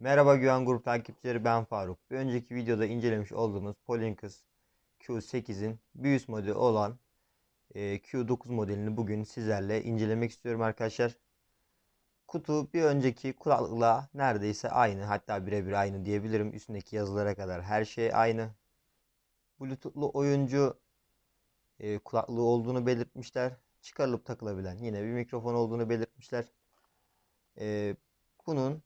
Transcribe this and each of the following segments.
Merhaba Güven Grup takipçileri ben Faruk. Bir önceki videoda incelemiş olduğumuz Polinkus Q8'in bir modeli olan e, Q9 modelini bugün sizlerle incelemek istiyorum arkadaşlar. Kutu bir önceki kulaklıkla neredeyse aynı hatta birebir aynı diyebilirim. Üstündeki yazılara kadar her şey aynı. Bluetooth'lu oyuncu e, kulaklığı olduğunu belirtmişler. Çıkarılıp takılabilen yine bir mikrofon olduğunu belirtmişler. E, bunun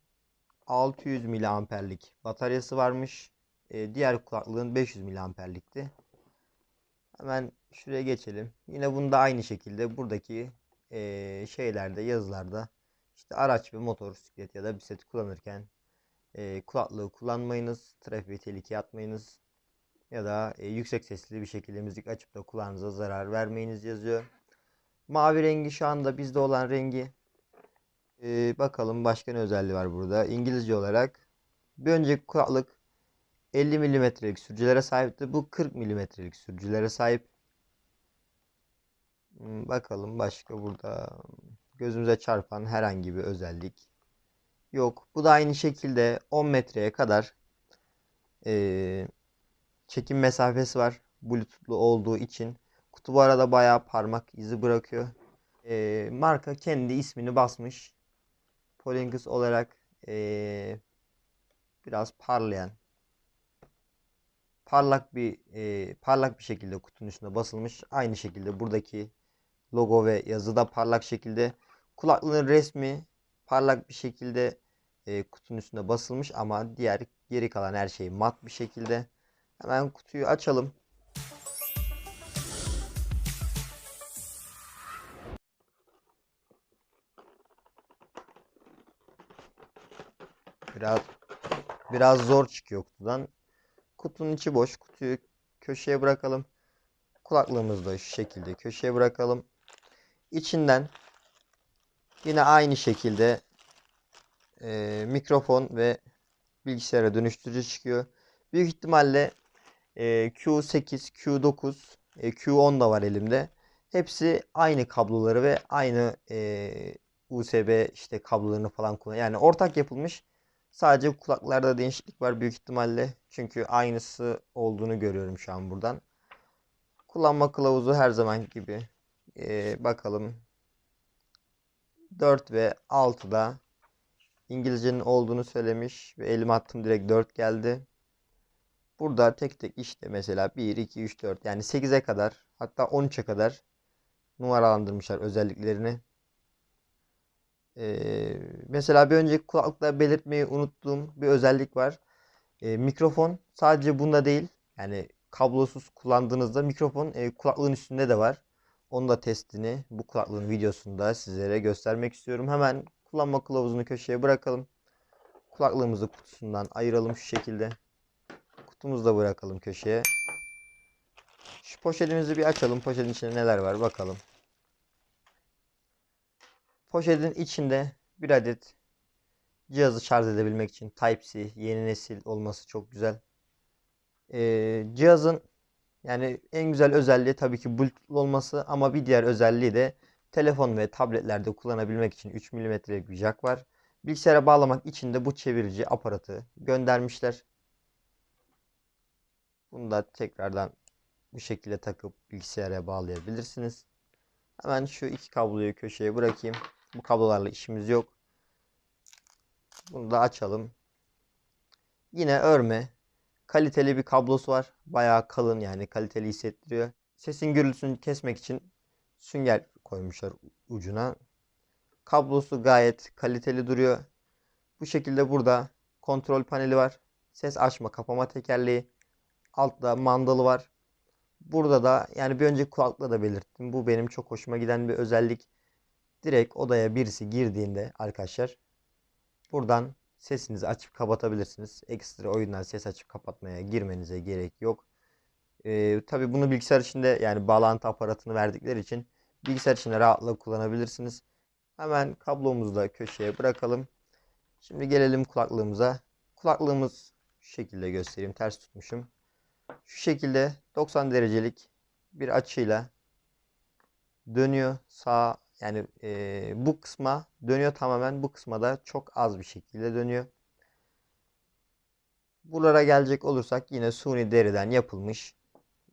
600 miliamperlik bataryası varmış. Ee, diğer kulaklığın 500 miliamperlikti. Hemen şuraya geçelim. Yine bunda aynı şekilde buradaki ee, şeylerde yazılarda işte araç ve motor bisiklet ya da bisiklet kullanırken ee, kulaklığı kullanmayınız. Trafiğe tehlikeye atmayınız. Ya da ee, yüksek sesli bir şekilde müzik açıp da kulağınıza zarar vermeyiniz yazıyor. Mavi rengi şu anda bizde olan rengi ee, bakalım başka ne özelliği var burada. İngilizce olarak bir önceki kulaklık 50 milimetrelik sürücülere sahipti. Bu 40 milimetrelik sürücülere sahip. Hmm, Bakalım başka burada gözümüze çarpan herhangi bir özellik yok. Bu da aynı şekilde 10 metreye kadar ee, çekim mesafesi var. Bluetooth'lu olduğu için. Kutu bu arada bayağı parmak izi bırakıyor. Ee, marka kendi ismini basmış. Polingus olarak eee, biraz parlayan parlak bir eee, parlak bir şekilde kutunun üstüne basılmış. Aynı şekilde buradaki logo ve yazı da parlak şekilde. Kulaklığın resmi parlak bir şekilde eee, kutunun üstüne basılmış ama diğer geri kalan her şey mat bir şekilde. Hemen kutuyu açalım. Biraz biraz zor çıkıyor kutudan. Kutunun içi boş. Kutuyu köşeye bırakalım. Kulaklığımızı da şu şekilde köşeye bırakalım. İçinden yine aynı şekilde e, mikrofon ve bilgisayara dönüştürücü çıkıyor. Büyük ihtimalle e, Q8, Q9, e, Q10 da var elimde. Hepsi aynı kabloları ve aynı e, USB işte kablolarını falan kullanıyor. Yani ortak yapılmış. Sadece kulaklarda değişiklik var büyük ihtimalle. Çünkü aynısı olduğunu görüyorum şu an buradan. Kullanma kılavuzu her zaman gibi. Ee, bakalım. 4 ve 6'da İngilizcenin olduğunu söylemiş ve elime attım direkt 4 geldi. Burada tek tek işte mesela 1, 2, 3, 4 yani 8'e kadar hatta 13'e kadar numaralandırmışlar özelliklerini. Ee, mesela bir önceki kulaklıkta belirtmeyi unuttuğum bir özellik var. Ee, mikrofon sadece bunda değil. Yani kablosuz kullandığınızda mikrofon e, kulaklığın üstünde de var. Onun da testini bu kulaklığın videosunda sizlere göstermek istiyorum. Hemen kullanma kılavuzunu köşeye bırakalım. Kulaklığımızı kutusundan ayıralım şu şekilde. Kutumuzu da bırakalım köşeye. Şu poşetimizi bir açalım. Poşetin içinde neler var bakalım. Poşetin içinde bir adet cihazı şarj edebilmek için Type-C yeni nesil olması çok güzel. Ee, cihazın yani en güzel özelliği tabii ki Bluetooth olması ama bir diğer özelliği de telefon ve tabletlerde kullanabilmek için 3 mm'lik bir jack var. Bilgisayara bağlamak için de bu çevirici aparatı göndermişler. Bunu da tekrardan bu şekilde takıp bilgisayara bağlayabilirsiniz. Hemen şu iki kabloyu köşeye bırakayım. Bu kablolarla işimiz yok. Bunu da açalım. Yine örme. Kaliteli bir kablosu var. Bayağı kalın yani kaliteli hissettiriyor. Sesin gürültüsünü kesmek için sünger koymuşlar ucuna. Kablosu gayet kaliteli duruyor. Bu şekilde burada kontrol paneli var. Ses açma kapama tekerleği. Altta mandalı var. Burada da yani bir önceki kulaklıkla da belirttim. Bu benim çok hoşuma giden bir özellik. Direkt odaya birisi girdiğinde arkadaşlar buradan sesinizi açıp kapatabilirsiniz. Ekstra oyundan ses açıp kapatmaya girmenize gerek yok. Ee, tabii bunu bilgisayar içinde yani bağlantı aparatını verdikleri için bilgisayar içinde rahatlıkla kullanabilirsiniz. Hemen kablomuzu da köşeye bırakalım. Şimdi gelelim kulaklığımıza. Kulaklığımız şu şekilde göstereyim. Ters tutmuşum. Şu şekilde 90 derecelik bir açıyla dönüyor. Sağ yani e, bu kısma dönüyor tamamen. Bu kısma da çok az bir şekilde dönüyor. Buralara gelecek olursak yine suni deriden yapılmış.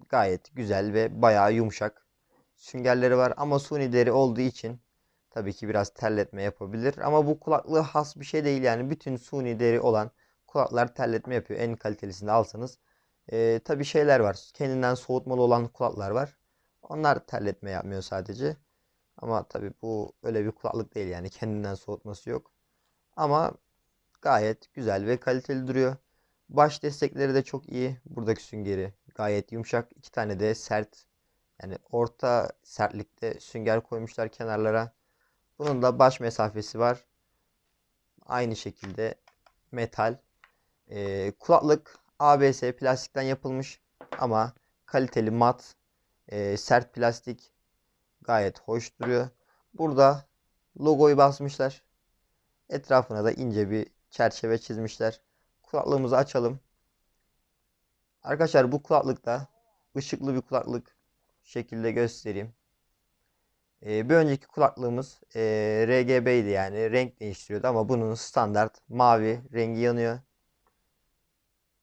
Gayet güzel ve bayağı yumuşak süngerleri var ama suni deri olduğu için tabii ki biraz terletme yapabilir. Ama bu kulaklığı has bir şey değil yani bütün suni deri olan kulaklar terletme yapıyor. En kalitelisini alsanız. Ee, tabii şeyler var. Kendinden soğutmalı olan kulaklar var. Onlar terletme yapmıyor sadece. Ama tabii bu öyle bir kulaklık değil yani kendinden soğutması yok. Ama gayet güzel ve kaliteli duruyor. Baş destekleri de çok iyi. Buradaki süngeri gayet yumuşak. İki tane de sert yani orta sertlikte sünger koymuşlar kenarlara. Bunun da baş mesafesi var. Aynı şekilde metal. Ee, kulaklık ABS plastikten yapılmış ama kaliteli mat e, sert plastik gayet hoş duruyor. Burada logoyu basmışlar. Etrafına da ince bir çerçeve çizmişler. Kulaklığımızı açalım. Arkadaşlar bu kulaklıkta ışıklı bir kulaklık şekilde göstereyim. Ee, bir önceki kulaklığımız e, RGB'ydi yani renk değiştiriyordu ama bunun standart mavi rengi yanıyor.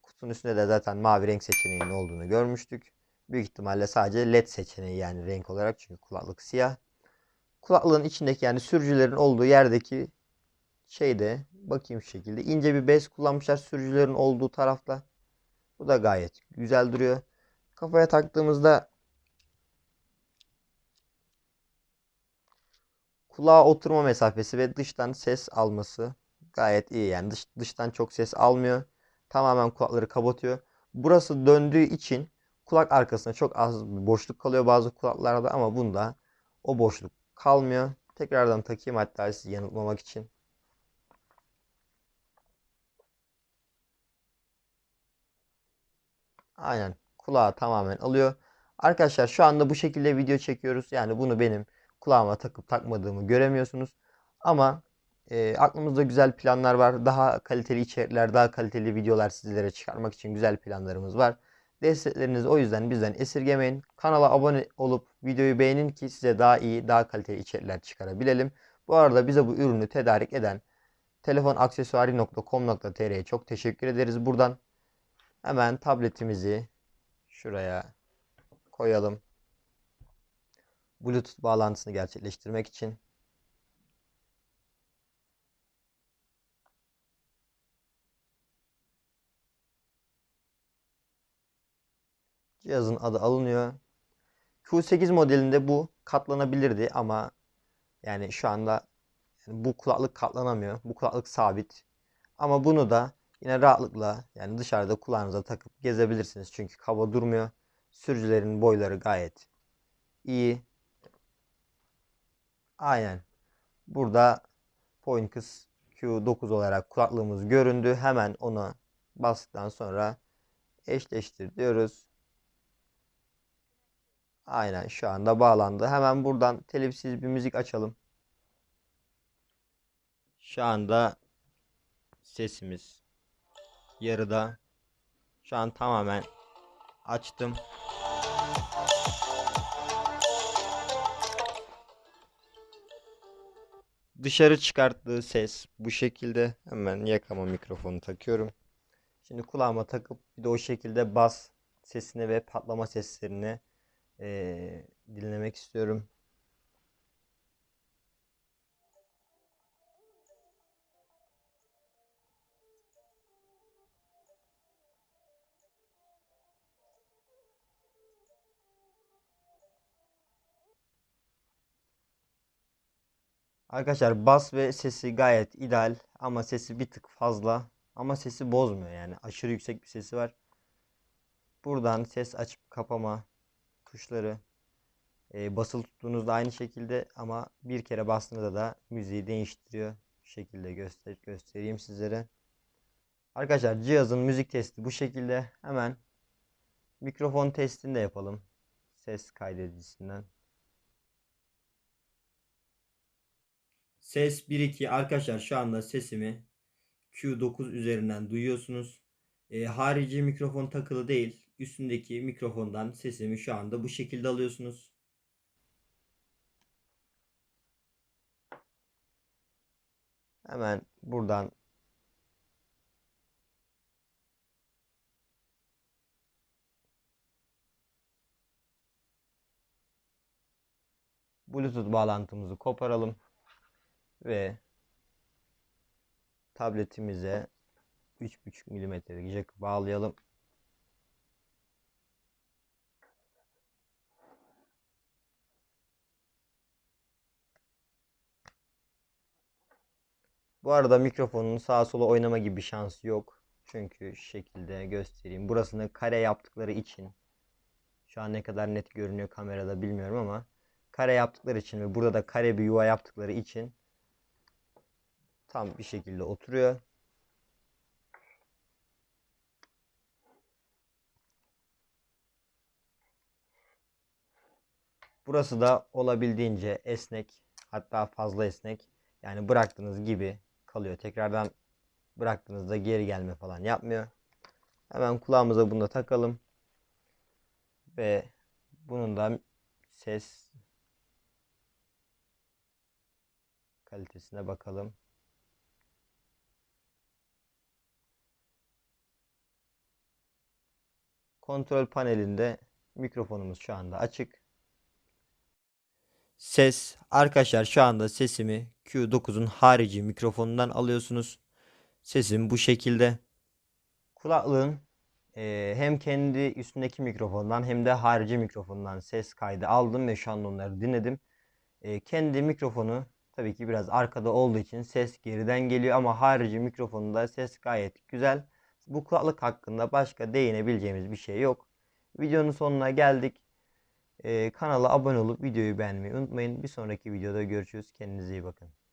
Kutunun üstünde de zaten mavi renk seçeneğinin olduğunu görmüştük. Büyük ihtimalle sadece LED seçeneği yani renk olarak çünkü kulaklık siyah. Kulaklığın içindeki yani sürücülerin olduğu yerdeki şeyde bakayım şu şekilde ince bir bez kullanmışlar sürücülerin olduğu tarafta. Bu da gayet güzel duruyor. Kafaya taktığımızda kulağa oturma mesafesi ve dıştan ses alması gayet iyi. Yani dış, dıştan çok ses almıyor. Tamamen kulakları kapatıyor. Burası döndüğü için kulak arkasında çok az boşluk kalıyor bazı kulaklarda ama bunda o boşluk kalmıyor. Tekrardan takayım hatta sizi yanıltmamak için. Aynen kulağı tamamen alıyor. Arkadaşlar şu anda bu şekilde video çekiyoruz. Yani bunu benim kulağıma takıp takmadığımı göremiyorsunuz. Ama e, aklımızda güzel planlar var. Daha kaliteli içerikler, daha kaliteli videolar sizlere çıkarmak için güzel planlarımız var. Desteklerinizi o yüzden bizden esirgemeyin. Kanala abone olup videoyu beğenin ki size daha iyi, daha kaliteli içerikler çıkarabilelim. Bu arada bize bu ürünü tedarik eden telefonaksesuari.com.tr'ye çok teşekkür ederiz buradan. Hemen tabletimizi şuraya koyalım. Bluetooth bağlantısını gerçekleştirmek için. Cihazın adı alınıyor. Q8 modelinde bu katlanabilirdi ama yani şu anda bu kulaklık katlanamıyor. Bu kulaklık sabit. Ama bunu da yine rahatlıkla yani dışarıda kulağınıza takıp gezebilirsiniz. Çünkü kaba durmuyor. Sürücülerin boyları gayet iyi. Aynen. Burada Poincus Q9 olarak kulaklığımız göründü. Hemen ona bastıktan sonra eşleştir diyoruz. Aynen şu anda bağlandı. Hemen buradan telifsiz bir müzik açalım. Şu anda sesimiz yarıda. Şu an tamamen açtım. Dışarı çıkarttığı ses bu şekilde. Hemen yakama mikrofonu takıyorum. Şimdi kulağıma takıp bir de o şekilde bas sesini ve patlama seslerini eee, dinlemek istiyorum. Arkadaşlar bas ve sesi gayet ideal ama sesi bir tık fazla ama sesi bozmuyor yani aşırı yüksek bir sesi var. Buradan ses açıp kapama tuşları e, basılı tuttuğunuzda aynı şekilde ama bir kere bastığınızda da müziği değiştiriyor. Bu şekilde göster göstereyim sizlere. Arkadaşlar cihazın müzik testi bu şekilde. Hemen mikrofon testini de yapalım. Ses kaydedicisinden. Ses 1-2 arkadaşlar şu anda sesimi Q9 üzerinden duyuyorsunuz. E, harici mikrofon takılı değil üstündeki mikrofondan sesimi şu anda bu şekilde alıyorsunuz. Hemen buradan Bluetooth bağlantımızı koparalım ve tabletimize 3.5 mm'lik jack bağlayalım. Bu arada mikrofonun sağa sola oynama gibi şansı yok. Çünkü şu şekilde göstereyim. Burasını kare yaptıkları için şu an ne kadar net görünüyor kamerada bilmiyorum ama kare yaptıkları için ve burada da kare bir yuva yaptıkları için tam bir şekilde oturuyor. Burası da olabildiğince esnek hatta fazla esnek. Yani bıraktığınız gibi kalıyor. Tekrardan bıraktığınızda geri gelme falan yapmıyor. Hemen kulağımıza bunu da takalım. Ve bunun da ses kalitesine bakalım. Kontrol panelinde mikrofonumuz şu anda açık. Ses arkadaşlar şu anda sesimi Q9'un harici mikrofonundan alıyorsunuz. Sesim bu şekilde. Kulaklığın eee, hem kendi üstündeki mikrofondan hem de harici mikrofondan ses kaydı aldım ve şu an onları dinledim. Eee, kendi mikrofonu tabii ki biraz arkada olduğu için ses geriden geliyor ama harici mikrofonunda ses gayet güzel. Bu kulaklık hakkında başka değinebileceğimiz bir şey yok. Videonun sonuna geldik. Ee, kanala abone olup videoyu beğenmeyi unutmayın. Bir sonraki videoda görüşürüz. Kendinize iyi bakın.